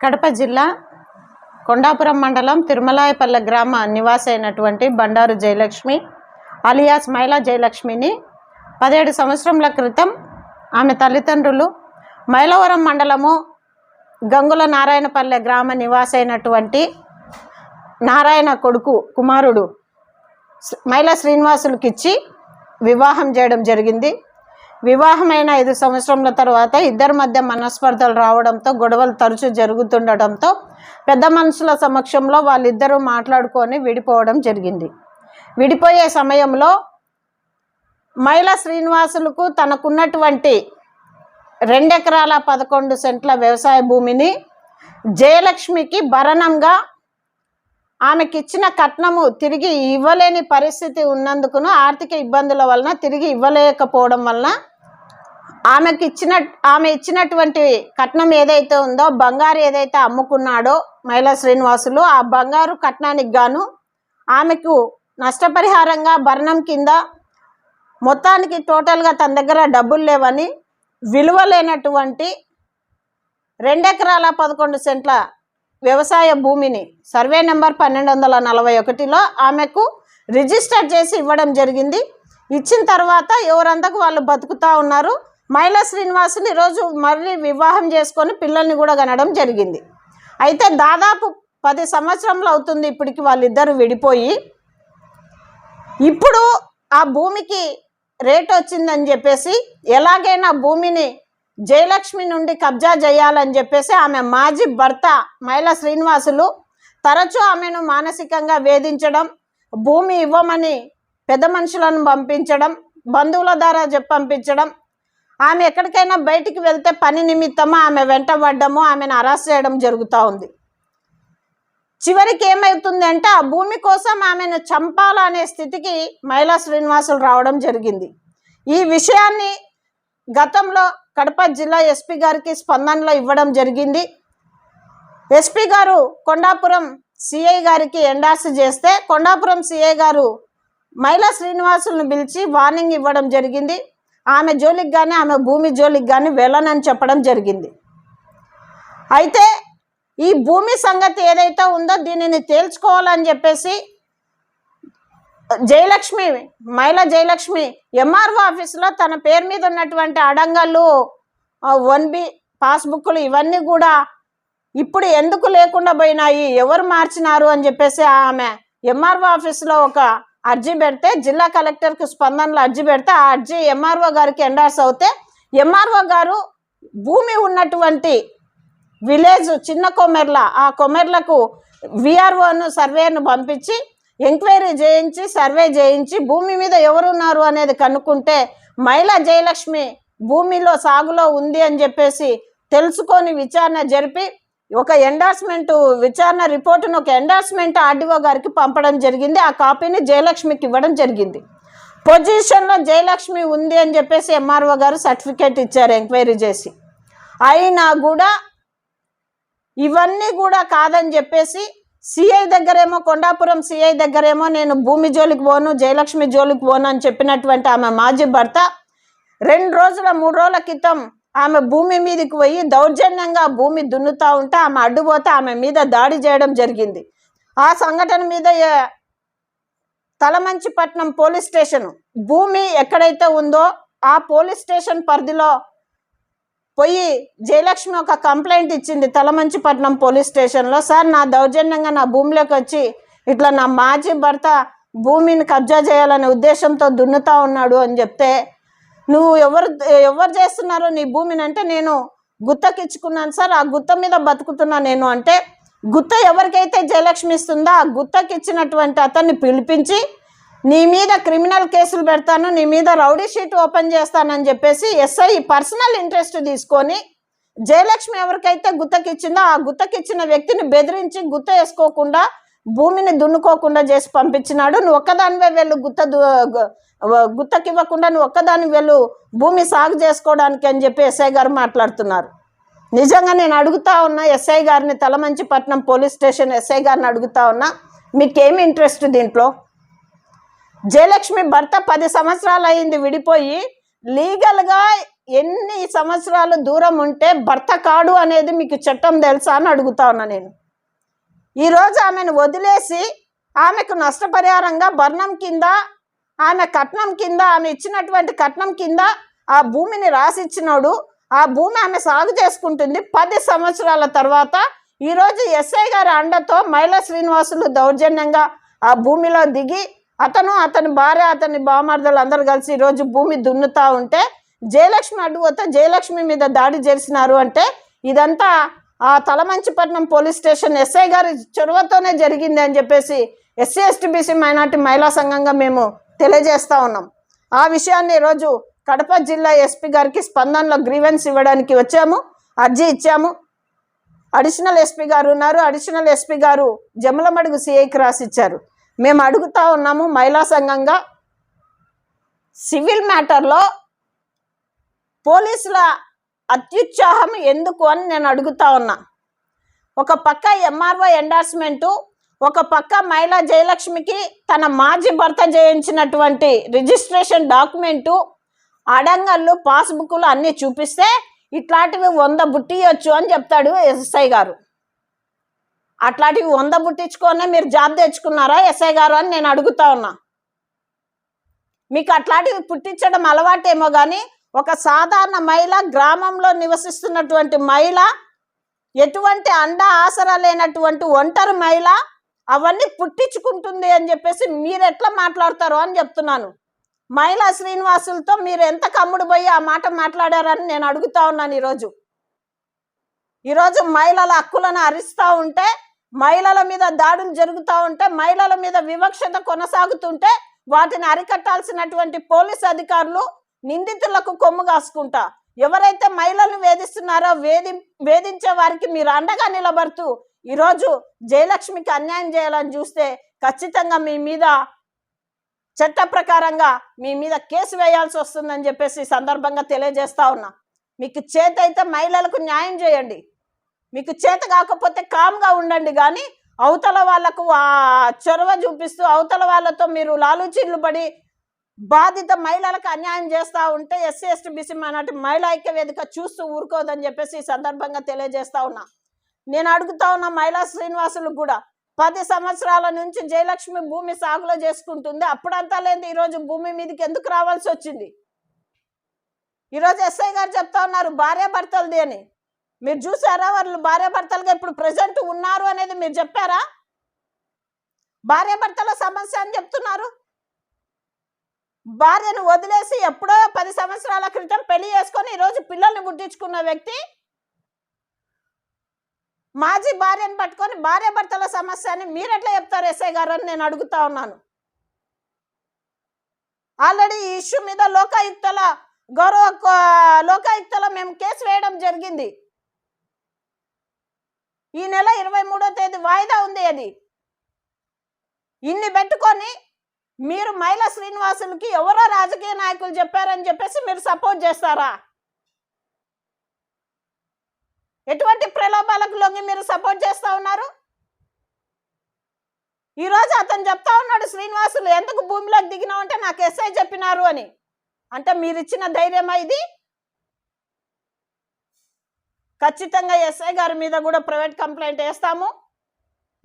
కడప జిల్లా కొండాపురం మండలం తిరుమలాయపల్లె గ్రామ నివాసైనటువంటి బండారు జయలక్ష్మి అలియాస్ మైలా జయలక్ష్మిని పదిహేడు సంవత్సరంల క్రితం ఆమె తల్లిదండ్రులు మైలవరం మండలము గంగుల నారాయణపల్లె గ్రామ నివాసైనటువంటి నారాయణ కొడుకు కుమారుడు మైలా శ్రీనివాసులకిచ్చి వివాహం చేయడం జరిగింది. వివాహమైన ఐదు సంవత్సరముల తర్వాత ఇద్దరి మధ్య మనస్పర్ధలు రావడంతో గొడవలు తరచూ జరుగుతుండటంతో పెద్ద మనుషుల సమక్షంలో వాళ్ళిద్దరూ మాట్లాడుకొని విడిపోవడం జరిగింది. విడిపోయే సమయంలో మహిళ శ్రీనివాసులకు తనకున్నటువంటి రెండెకరాల పదకొండు సెంట్ల వ్యవసాయ భూమిని జయలక్ష్మికి భరణంగా ఆమెకిచ్చిన కట్నము తిరిగి ఇవ్వలేని పరిస్థితి ఉన్నందుకును ఆర్థిక ఇబ్బందుల వలన తిరిగి ఇవ్వలేకపోవడం వలన ఆమెకి ఇచ్చిన ఆమె ఇచ్చినటువంటి కట్నం ఏదైతే ఉందో బంగారు ఏదైతే అమ్ముకున్నాడో మహిళా శ్రీనివాసులు ఆ బంగారు కట్నానికి గాను ఆమెకు నష్టపరిహారంగా భరణం కింద మొత్తానికి టోటల్గా తన దగ్గర డబ్బులు లేవని విలువ లేనటువంటి రెండెకరాల పదకొండు సెంట్ల వ్యవసాయ భూమిని సర్వే నెంబర్ పన్నెండు వందల నలభై ఒకటిలో ఆమెకు రిజిస్టర్ చేసి ఇవ్వడం జరిగింది. ఇచ్చిన తర్వాత ఎవరందకు వాళ్ళు బతుకుతూ ఉన్నారు? మైలా శ్రీనివాసులు ఈరోజు మళ్ళీ వివాహం చేసుకొని పిల్లల్ని కూడా కనడం జరిగింది. అయితే దాదాపు పది సంవత్సరంలో అవుతుంది ఇప్పటికి వాళ్ళిద్దరూ విడిపోయి. ఇప్పుడు ఆ భూమికి రేట్ వచ్చిందని చెప్పేసి ఎలాగైనా భూమిని జయలక్ష్మి నుండి కబ్జా చేయాలని చెప్పేసి ఆమె మాజీ భర్త మైలా శ్రీనివాసులు తరచూ ఆమెను మానసికంగా వేధించడం భూమి ఇవ్వమని పెద్ద మనుషులను పంపించడం బంధువుల ద్వారా చెప్పంపించడం ఆమె ఎక్కడికైనా బయటికి వెళ్తే పని నిమిత్తము ఆమె వెంటబడ్డము ఆమెను అరెస్ట్ చేయడం జరుగుతూ ఉంది. చివరికి ఏమవుతుంది అంటే ఆ భూమి కోసం ఆమెను చంపాలనే స్థితికి మహిళా శ్రీనివాసులు రావడం జరిగింది. ఈ విషయాన్ని గతంలో కడప జిల్లా ఎస్పీ గారికి స్పందనలో ఇవ్వడం జరిగింది. ఎస్పీ గారు కొండాపురం సిఐ గారికి ఎండార్స్ చేస్తే కొండాపురం సిఐ గారు మహిళా శ్రీనివాసులను పిలిచి వార్నింగ్ ఇవ్వడం జరిగింది. ఆమె జోలికి కానీ ఆమె భూమి జోలికి కానీ వెళ్ళనని చెప్పడం జరిగింది. అయితే ఈ భూమి సంగతి ఏదైతే ఉందో దీనిని తేల్చుకోవాలని చెప్పేసి జయలక్ష్మి మహిళా జయలక్ష్మి ఎంఆర్ఓ ఆఫీసులో తన పేరు మీద ఉన్నటువంటి అడంగళ్ళు వన్ బి పాస్బుక్లు ఇవన్నీ కూడా ఇప్పుడు ఎందుకు లేకుండా పోయినాయి? ఎవరు మార్చినారు అని చెప్పేసి ఆమె ఎంఆర్ఓ ఆఫీసులో ఒక అర్జీ పెడితే జిల్లా కలెక్టర్కి స్పందనలో అర్జీ పెడితే ఆ అర్జీ ఎంఆర్ఓ గారికి ఎండార్స్ అవుతే ఎంఆర్ఓ గారు భూమి ఉన్నటువంటి విలేజ్ చిన్న కొమెర్ల ఆ కొమెర్లకు విఆర్ఓను సర్వేను పంపించి ఎంక్వైరీ చేయించి సర్వే చేయించి భూమి మీద ఎవరున్నారు అనేది కనుక్కుంటే మహిళా జయలక్ష్మి భూమిలో సాగులో ఉంది అని చెప్పేసి తెలుసుకొని విచారణ జరిపి ఒక ఎండార్స్మెంట్ విచారణ రిపోర్టును ఒక ఎండార్స్మెంట్ ఆర్డీఓ గారికి పంపడం జరిగింది. ఆ కాపీని జయలక్ష్మికి ఇవ్వడం జరిగింది. పొజిషన్లో జయలక్ష్మి ఉంది అని చెప్పేసి ఎంఆర్ఓ గారు సర్టిఫికేట్ ఇచ్చారు ఎంక్వైరీ చేసి. అయినా కూడా ఇవన్నీ కూడా కాదని చెప్పేసి సిఐ దగ్గరేమో కొండాపురం సిఐ దగ్గరేమో నేను భూమి జోలికి పోను జయలక్ష్మి జోలికి పోను అని చెప్పినటువంటి ఆమె మాజీ భర్త రెండు రోజుల మూడు రోజుల క్రితం ఆమె భూమి మీదకి పోయి దౌర్జన్యంగా భూమి దున్నుతా ఉంటే ఆమె అడ్డుపోతే ఆమె మీద దాడి చేయడం జరిగింది. ఆ సంఘటన మీద తలమంచిపట్నం పోలీస్ స్టేషన్ భూమి ఎక్కడైతే ఉందో ఆ పోలీస్ స్టేషన్ పరిధిలో పోయి జయలక్ష్మి ఒక కంప్లైంట్ ఇచ్చింది తలమంచిపట్నం పోలీస్ స్టేషన్లో. సార్ నా దౌర్జన్యంగా నా భూమిలోకి వచ్చి ఇట్లా నా మాజీ భర్త భూమిని కబ్జా చేయాలనే ఉద్దేశంతో దున్నుతా ఉన్నాడు అని చెప్తే నువ్వు ఎవరు ఎవరు చేస్తున్నారో నీ భూమిని అంటే నేను గుత్తకిచ్చుకున్నాను. సార్ ఆ గుత్త మీద బతుకుతున్నా నేను అంటే గుత్త ఎవరికైతే జయలక్ష్మి ఇస్తుందో ఆ గుత్తకిచ్చినటువంటి అతన్ని పిలిపించి నీ మీద క్రిమినల్ కేసులు పెడతాను నీ మీద రౌడీ షీట్ ఓపెన్ చేస్తానని చెప్పేసి ఎస్ఐ పర్సనల్ ఇంట్రెస్ట్ తీసుకొని జయలక్ష్మి ఎవరికైతే గుత్తకిచ్చిందో ఆ గుత్తకిచ్చిన వ్యక్తిని బెదిరించి గుత్త వేసుకోకుండా భూమిని దున్నుకోకుండా చేసి పంపించినాడు. నువ్వు ఒక్కదానివే వెళ్ళు గుత్త గుత్తకివ్వకుండా నువ్వు ఒక్కదాని వెళ్ళు భూమి సాగు చేసుకోవడానికి అని చెప్పి ఎస్ఐ గారు మాట్లాడుతున్నారు. నిజంగా నేను అడుగుతా ఉన్నా ఎస్ఐ గారిని తలమంచిపట్నం పోలీస్ స్టేషన్ ఎస్ఐ గారిని అడుగుతా ఉన్నా మీకేమి ఇంట్రెస్ట్ దీంట్లో? జయలక్ష్మి భర్త పది సంవత్సరాలు అయింది విడిపోయి లీగల్గా ఎన్ని సంవత్సరాలు దూరం ఉంటే భర్త కాడు అనేది మీకు చట్టం తెలుసా అని అడుగుతా ఉన్నా నేను. ఈరోజు ఆమెను వదిలేసి ఆమెకు నష్టపరిహారంగా బర్ణం కింద ఆమె కట్నం కింద ఆమె ఇచ్చినటువంటి కట్నం కింద ఆ భూమిని రాసిచ్చినోడు ఆ భూమి ఆమె సాగు చేసుకుంటుంది. పది సంవత్సరాల తర్వాత ఈరోజు ఎస్ఐ గారి అండతో మహిళా శ్రీనివాసులు దౌర్జన్యంగా ఆ భూమిలో దిగి అతను అతని భార్య అతని బామర్దలు అందరు కలిసి ఈరోజు భూమి దున్నుతా ఉంటే జయలక్ష్మి అడ్డు పోతే జయలక్ష్మి మీద దాడి చేసినారు అంటే ఇదంతా ఆ తలమంచిపట్నం పోలీస్ స్టేషన్ ఎస్ఐ గారి చొరవతోనే జరిగింది అని చెప్పేసి ఎస్సీ ఎస్టీబీసీ మైనార్టీ మహిళా సంఘంగా మేము తెలియజేస్తూ ఉన్నాం. ఆ విషయాన్ని ఈరోజు కడప జిల్లా ఎస్పీ గారికి స్పందనలో గ్రీవెన్స్ ఇవ్వడానికి వచ్చాము అర్జీ ఇచ్చాము. అడిషనల్ ఎస్పీ గారు ఉన్నారు. అడిషనల్ ఎస్పీ గారు జమలమడుగు సిఐకి రాసిచ్చారు. మేము అడుగుతా ఉన్నాము మహిళా సంఘంగా సివిల్ మ్యాటర్లో పోలీసుల అత్యుత్సాహం ఎందుకు అని నేను అడుగుతా ఉన్నా. ఒక పక్క ఎంఆర్ఓ ఎండార్స్మెంటు ఒక పక్క మహిళా జయలక్ష్మికి తన మాజీ భర్త చేయించినటువంటి రిజిస్ట్రేషన్ డాక్యుమెంటు అడంగళ్ళు పాస్బుక్లు అన్నీ చూపిస్తే ఇట్లాంటివి వంద బుట్టియొచ్చు అని చెప్తాడు ఎస్ఐ గారు. అట్లాంటివి వంద బుట్టించుకొనే మీరు జాబ్ తెచ్చుకున్నారా ఎస్ఐ గారు అని నేను అడుగుతా ఉన్నా. మీకు అట్లాంటివి పుట్టించడం అలవాటేమో కానీ ఒక సాధారణ మహిళ గ్రామంలో నివసిస్తున్నటువంటి మహిళ ఎటువంటి అండ ఆసరా లేనటువంటి ఒంటరి మహిళ అవన్నీ పుట్టించుకుంటుంది అని చెప్పేసి మీరు ఎట్లా మాట్లాడతారో అని చెప్తున్నాను. మహిళా శ్రీనివాసులతో మీరు ఎంత కమ్ముడు పోయి ఆ మాట మాట్లాడారని నేను అడుగుతా ఉన్నాను ఈరోజు. ఈరోజు మహిళల హక్కులను అరిస్తూ ఉంటే మహిళల మీద దాడులు జరుగుతూ ఉంటే మహిళల మీద వివక్షత కొనసాగుతుంటే వాటిని అరికట్టాల్సినటువంటి పోలీస్ అధికారులు నిందితులకు కొమ్ము కాసుకుంటా. ఎవరైతే మహిళలను వేధిస్తున్నారో వేధి వేధించే వారికి మీరు అండగా నిలబడుతూ ఈరోజు జయలక్ష్మికి అన్యాయం చేయాలని చూస్తే ఖచ్చితంగా మీ మీద చట్ట ప్రకారంగా మీ మీద కేసు వేయాల్సి వస్తుందని చెప్పేసి సందర్భంగా తెలియజేస్తా ఉన్నా. మీకు చేత అయితే మహిళలకు న్యాయం చేయండి. మీకు చేత కాకపోతే కామ్గా ఉండండి కానీ అవతల వాళ్ళకు ఆ చొరవ చూపిస్తూ అవతల వాళ్ళతో మీరు లాలూచీలు పడి బాధిత మహిళలకు అన్యాయం చేస్తూ ఉంటే ఎస్సీ ఎస్టీ బీసీ మైనార్టీ మహిళా ఐక్య వేదిక చూస్తూ ఊరుకోదని చెప్పేసి ఈ సందర్భంగా తెలియజేస్తా ఉన్నా. నేను అడుగుతా ఉన్న మహిళా శ్రీనివాసులకు కూడా పది సంవత్సరాల నుంచి జయలక్ష్మి భూమి సాగులో చేసుకుంటుంది. అప్పుడంతా లేదు ఈరోజు భూమి మీదకి ఎందుకు రావాల్సి వచ్చింది? ఈరోజు ఎస్ఐ గారు చెప్తా ఉన్నారు భార్యాభర్తలది అని. మీరు చూసారా వాళ్ళు భార్యాభర్తలుగా ఇప్పుడు ప్రజెంట్ ఉన్నారు అనేది మీరు చెప్పారా? భార్యాభర్తల సమస్య అని చెప్తున్నారు. భార్యను వదిలేసి ఎప్పుడో పది సంవత్సరాల క్రితం పెళ్ళి చేసుకొని ఈరోజు పిల్లల్ని గుర్తించుకున్న వ్యక్తి మాజీ భార్యను పట్టుకొని భార్య భర్తల సమస్య అని మీరు ఎట్లా చెప్తారు ఎస్ఐ గారు అని నేను అడుగుతా ఉన్నాను. ఆల్రెడీ ఈ ఇష్యూ మీద లోకాయుక్తల గౌరవ లోకాయుక్తల లోకాయుక్తలో మేము కేసు వేయడం జరిగింది. ఈ నెల ఇరవై మూడో తేదీ వాయిదా ఉంది అది. ఇన్ని పెట్టుకొని మీరు మహిళ శ్రీనివాసులకి ఎవరో రాజకీయ నాయకులు చెప్పారని చెప్పేసి మీరు సపోర్ట్ చేస్తారా? ఎటువంటి ప్రలోభాలకు లొంగి మీరు సపోర్ట్ చేస్తూ ఉన్నారు? ఈరోజు అతను చెప్తా ఉన్నాడు శ్రీనివాసులు ఎందుకు భూమిలోకి దిగినావు అంటే నాకు ఎస్ఐ చెప్పినారు అని. అంటే మీరు ఇచ్చిన ధైర్యమా ఇది? ఖచ్చితంగా ఎస్ఐ గారి మీద కూడా ప్రైవేట్ కంప్లైంట్ వేస్తాము.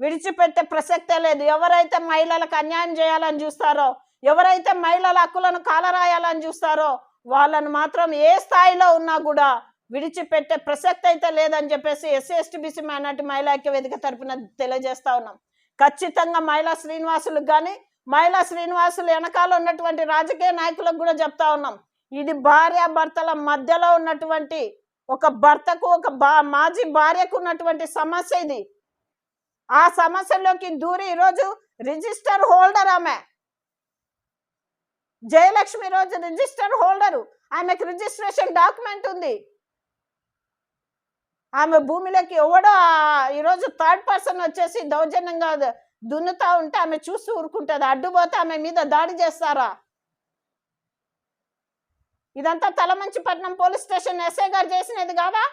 విడిచిపెట్టే ప్రసక్తే లేదు. ఎవరైతే మహిళలకు అన్యాయం చేయాలని చూస్తారో ఎవరైతే మహిళల హక్కులను కాలరాయాలని చూస్తారో వాళ్ళను మాత్రం ఏ స్థాయిలో ఉన్నా కూడా విడిచిపెట్టే ప్రసక్తి అయితే లేదని చెప్పేసి ఎస్సీ ఎస్టీ బీసీ మైనార్టీ మహిళా ఐక్య వేదిక తరపున తెలియజేస్తా ఉన్నాం. ఖచ్చితంగా మహిళా శ్రీనివాసులకు కానీ మహిళా శ్రీనివాసులు వెనకాల ఉన్నటువంటి రాజకీయ నాయకులకు కూడా చెప్తా ఉన్నాం. ఇది భార్య భర్తల మధ్యలో ఉన్నటువంటి ఒక భర్తకు ఒక బా మాజీ భార్యకు ఉన్నటువంటి సమస్య ఇది. ఆ సమస్యలోకి దూరి ఈరోజు రిజిస్టర్ హోల్డర్ ఆమె. జయలక్ష్మి రోజు రిజిస్టర్ హోల్డరు. ఆమెకు రిజిస్ట్రేషన్ డాక్యుమెంట్ ఉంది. ఆమె భూమిలోకి ఎవడో ఈరోజు థర్డ్ పర్సన్ వచ్చేసి దౌర్జన్యంగా దున్నుతా ఉంటే ఆమె చూస్తూ ఊరుకుంటుంది. అడ్డుపోతే ఆమె మీద దాడి చేస్తారా? ఇదంతా తలమంచిపట్నం పోలీస్ స్టేషన్ ఎస్ఐ గారు చేసినది కాదా?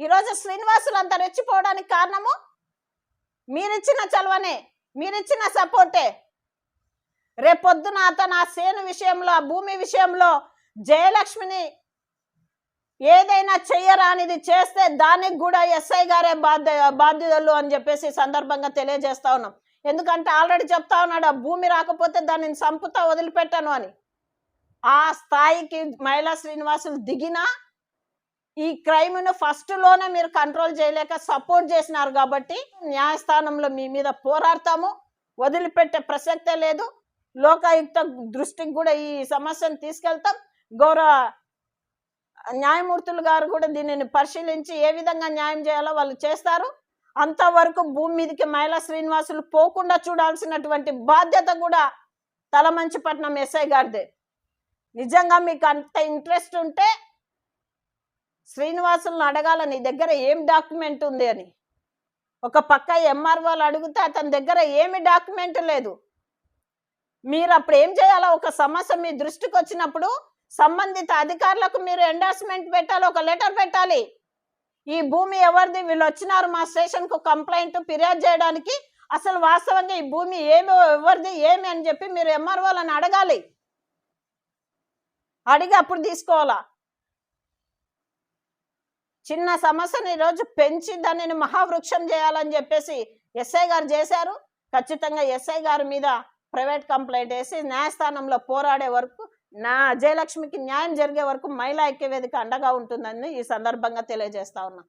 ఈరోజు శ్రీనివాసులు అంత రెచ్చిపోవడానికి కారణము? మీరిచ్చిన చలవనే మీరిచ్చిన సపోర్టే. రేపొద్దున అతను ఆ సేను విషయంలో ఆ భూమి విషయంలో జయలక్ష్మిని ఏదైనా చెయ్యరానిది చేస్తే దానికి కూడా ఎస్ఐ గారే బాధ్య బాధ్యతలు అని చెప్పేసి సందర్భంగా తెలియజేస్తా ఉన్నాం. ఎందుకంటే ఆల్రెడీ చెప్తా ఉన్నాడు ఆ భూమి రాకపోతే దానిని సంపుతా వదిలిపెట్టాను అని. ఆ స్థాయికి మహిళా శ్రీనివాసులు దిగినా ఈ క్రైమ్ను ఫస్ట్లోనే మీరు కంట్రోల్ చేయలేక సపోర్ట్ చేసినారు కాబట్టి న్యాయస్థానంలో మీ మీద పోరాడతాము. వదిలిపెట్టే ప్రసక్తే లేదు. లోకాయుక్త దృష్టికి కూడా ఈ సమస్యను తీసుకెళ్తాం. గౌరవ న్యాయమూర్తులు గారు కూడా దీనిని పరిశీలించి ఏ విధంగా న్యాయం చేయాలో వాళ్ళు చేస్తారు. అంతవరకు భూమి మీదకి మహిళా శ్రీనివాసులు పోకుండా చూడాల్సినటువంటి బాధ్యత కూడా తలమంచిపట్నం ఎస్ఐ గారిదే. నిజంగా మీకు అంత ఇంట్రెస్ట్ ఉంటే శ్రీనివాసులను అడగాల నీ దగ్గర ఏం డాక్యుమెంట్ ఉంది? అని. ఒక పక్క ఎంఆర్ఓలు అడిగితే అతని దగ్గర ఏమి డాక్యుమెంట్ లేదు. మీరు అప్పుడు ఏం చేయాలో? ఒక సమస్య మీ దృష్టికి వచ్చినప్పుడు సంబంధిత అధికారులకు మీరు ఎండార్స్మెంట్ పెట్టాలి ఒక లెటర్ పెట్టాలి. ఈ భూమి ఎవరిది? వీళ్ళు వచ్చినారు మా స్టేషన్కు కంప్లైంట్ ఫిర్యాదు చేయడానికి. అసలు వాస్తవంగా ఈ భూమి ఏమి ఎవరిది ఏమి అని చెప్పి మీరు ఎంఆర్ఓలను అడగాలి. అడిగి అప్పుడు తీసుకోవాలా? చిన్న సమస్యను ఈరోజు పెంచి దానిని మహావృక్షం చేయాలని చెప్పేసి ఎస్ఐ గారు చేశారు. ఖచ్చితంగా ఎస్ఐ గారి మీద ప్రైవేట్ కంప్లైంట్ వేసి న్యాయస్థానంలో పోరాడే వరకు నా జయలక్ష్మికి న్యాయం జరిగే వరకు మహిళా ఐక్యవేదిక అండగా ఉంటుందని ఈ సందర్భంగా తెలియజేస్తా ఉన్నా.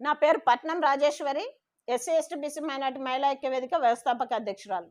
నా పేరు Patnam Rajeswari SC ST BC minority మహిళా ఐక్యవేదిక వ్యవస్థాపక అధ్యక్షురాలు.